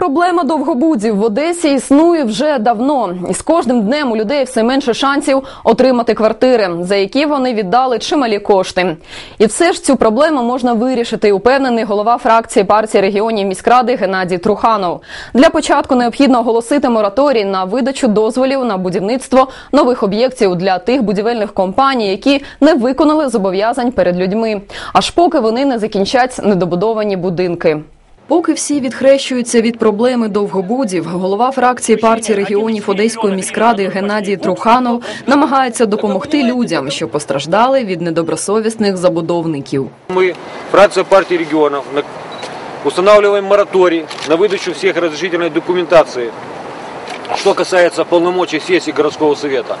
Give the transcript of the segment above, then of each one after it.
Проблема довгобудів в Одесі існує вже давно, і з кожним днем у людей все менше шансів отримати квартири, за які вони віддали чималі кошти. І все ж цю проблему можна вирішити. Упевнений голова фракції партії регіонів міськради Геннадій Труханов. Для початку необхідно оголосити мораторій на видачу дозволів на будівництво нових об'єктів для тих будівельних компаній, які не виконали зобов'язань перед людьми, аж поки вони не закінчать недобудовані будинки. Поки всі відхрещуються від проблеми довгобудів, голова фракції партії регіонів Одеської міськради Геннадій Труханов намагається допомогти людям, що постраждали від недобросовісних забудовників. Мы, фракция партии регионов, на- устанавливаем мораторий на выдачу всех разрешительной документации, что касается полномочий сессии городского совета.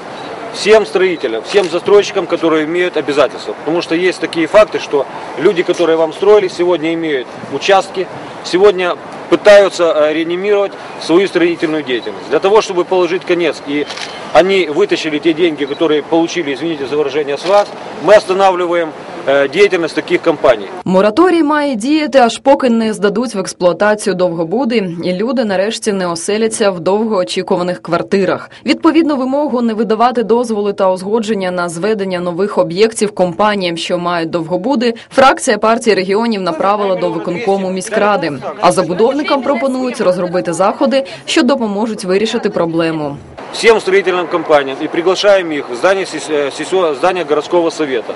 Всем строителям, всем застройщикам, которые имеют обязательства. Потому что есть такие факты, что люди, которые вам строили, сегодня имеют участки, сегодня пытаются э, реанимировать свою строительную деятельность. Для того, чтобы положить конец, и они вытащили те деньги, которые получили, извините за выражение, с вас, мы останавливаем э, деятельность таких компаний. Мораторій має діяти, аж поки не здадуть в експлуатацію довгобуди, і люди нарешті не оселяться в довгоочікуваних квартирах. Відповідно, вимогу не видавати дозволи та узгодження на зведення нових об'єктів компаніям, що мають довгобуди, фракція партії регіонів направила до виконкому міськради. А забудовникам пропонують розробити заходи, що допоможуть вирішити проблему. всем строительным компаниям и приглашаем их в здание, сес- э, сессио- здание городского совета.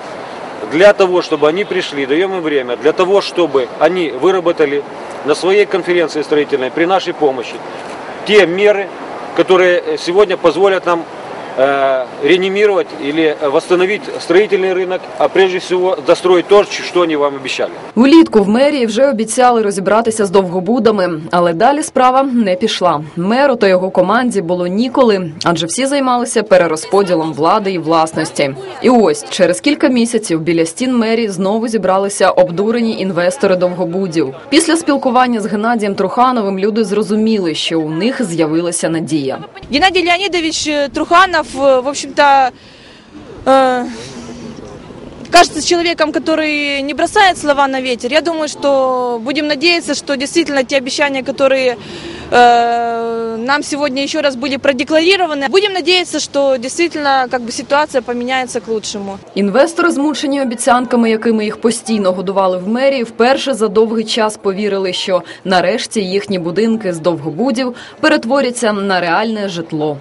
Для того, чтобы они пришли, даем им время, для того, чтобы они выработали на своей конференции строительной при нашей помощи те меры, которые сегодня позволят нам реанимировать или э, восстановить строительный рынок, а прежде всего достроить то, что они вам обещали. Влітку в мерії вже обіцяли розібратися з довгобудами, але далі справа не пішла. Меру та його команді було ніколи, адже всі займалися перерозподілом влади і власності. І ось через кілька місяців біля стін мерії знову зібралися обдурені інвестори довгобудів. Після спілкування з Геннадієм Трухановим люди зрозуміли, що у них з'явилася надія. Геннадий Леонидович э, Труханов, э, в общем-то, э, кажется человеком, который не бросает слова на ветер. Я думаю, что будем надеяться, что действительно те обещания, которые э, нам сегодня еще раз были продекларированы, будем надеяться, что действительно как бы ситуация поменяется к лучшему. Інвестори, змучені обіцянками, якими їх постійно годували в мерії, вперше за довгий час повірили, що нарешті їхні будинки з довгобудів перетворяться на реальне житло.